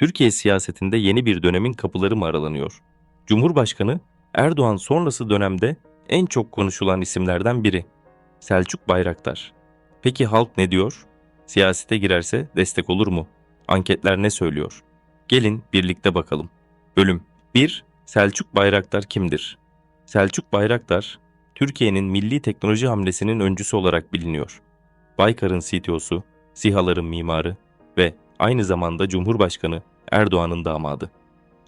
Türkiye siyasetinde yeni bir dönemin kapıları mı aralanıyor? Cumhurbaşkanı Erdoğan sonrası dönemde en çok konuşulan isimlerden biri. Selçuk Bayraktar. Peki halk ne diyor? Siyasete girerse destek olur mu? Anketler ne söylüyor? Gelin birlikte bakalım. Bölüm 1. Selçuk Bayraktar kimdir? Selçuk Bayraktar, Türkiye'nin milli teknoloji hamlesinin öncüsü olarak biliniyor. Baykar'ın CTO'su, SİHA'ların mimarı ve aynı zamanda Cumhurbaşkanı Erdoğan'ın damadı.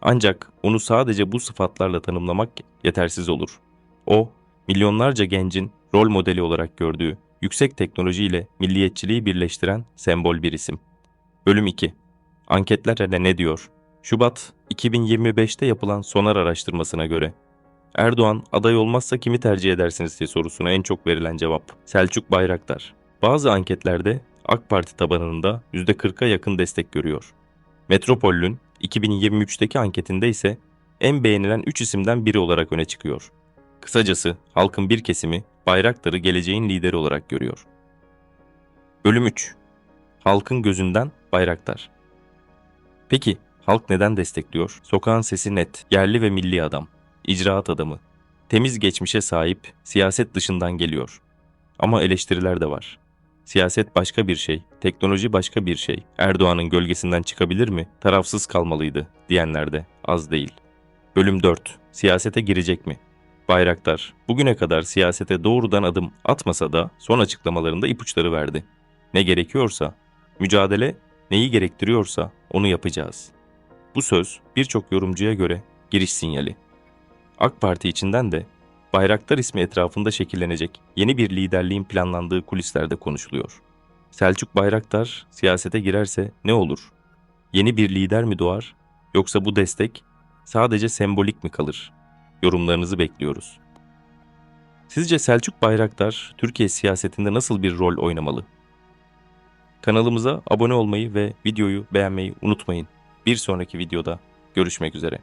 Ancak onu sadece bu sıfatlarla tanımlamak yetersiz olur. O, milyonlarca gencin rol modeli olarak gördüğü yüksek teknolojiyle milliyetçiliği birleştiren sembol bir isim. Bölüm 2. Anketler ne diyor? Şubat 2025'te yapılan Sonar araştırmasına göre Erdoğan aday olmazsa kimi tercih edersiniz diye sorusuna en çok verilen cevap Selçuk Bayraktar. Bazı anketlerde AK Parti tabanında %40'a yakın destek görüyor. Metropol'ün 2023'teki anketinde ise en beğenilen 3 isimden biri olarak öne çıkıyor. Kısacası halkın bir kesimi Bayraktar'ı geleceğin lideri olarak görüyor. Bölüm 3. Halkın gözünden Bayraktar. Peki halk neden destekliyor? Sokağın sesi net, yerli ve milli adam, icraat adamı, temiz geçmişe sahip, siyaset dışından geliyor. Ama eleştiriler de var. Siyaset başka bir şey, teknoloji başka bir şey. Erdoğan'ın gölgesinden çıkabilir mi? Tarafsız kalmalıydı diyenler de az değil. Bölüm 4. Siyasete girecek mi? Bayraktar bugüne kadar siyasete doğrudan adım atmasa da son açıklamalarında ipuçları verdi. Ne gerekiyorsa, mücadele neyi gerektiriyorsa onu yapacağız. Bu söz birçok yorumcuya göre giriş sinyali. AK Parti içinden de Bayraktar ismi etrafında şekillenecek yeni bir liderliğin planlandığı kulislerde konuşuluyor. Selçuk Bayraktar siyasete girerse ne olur? Yeni bir lider mi doğar yoksa bu destek sadece sembolik mi kalır? Yorumlarınızı bekliyoruz. Sizce Selçuk Bayraktar Türkiye siyasetinde nasıl bir rol oynamalı? Kanalımıza abone olmayı ve videoyu beğenmeyi unutmayın. Bir sonraki videoda görüşmek üzere.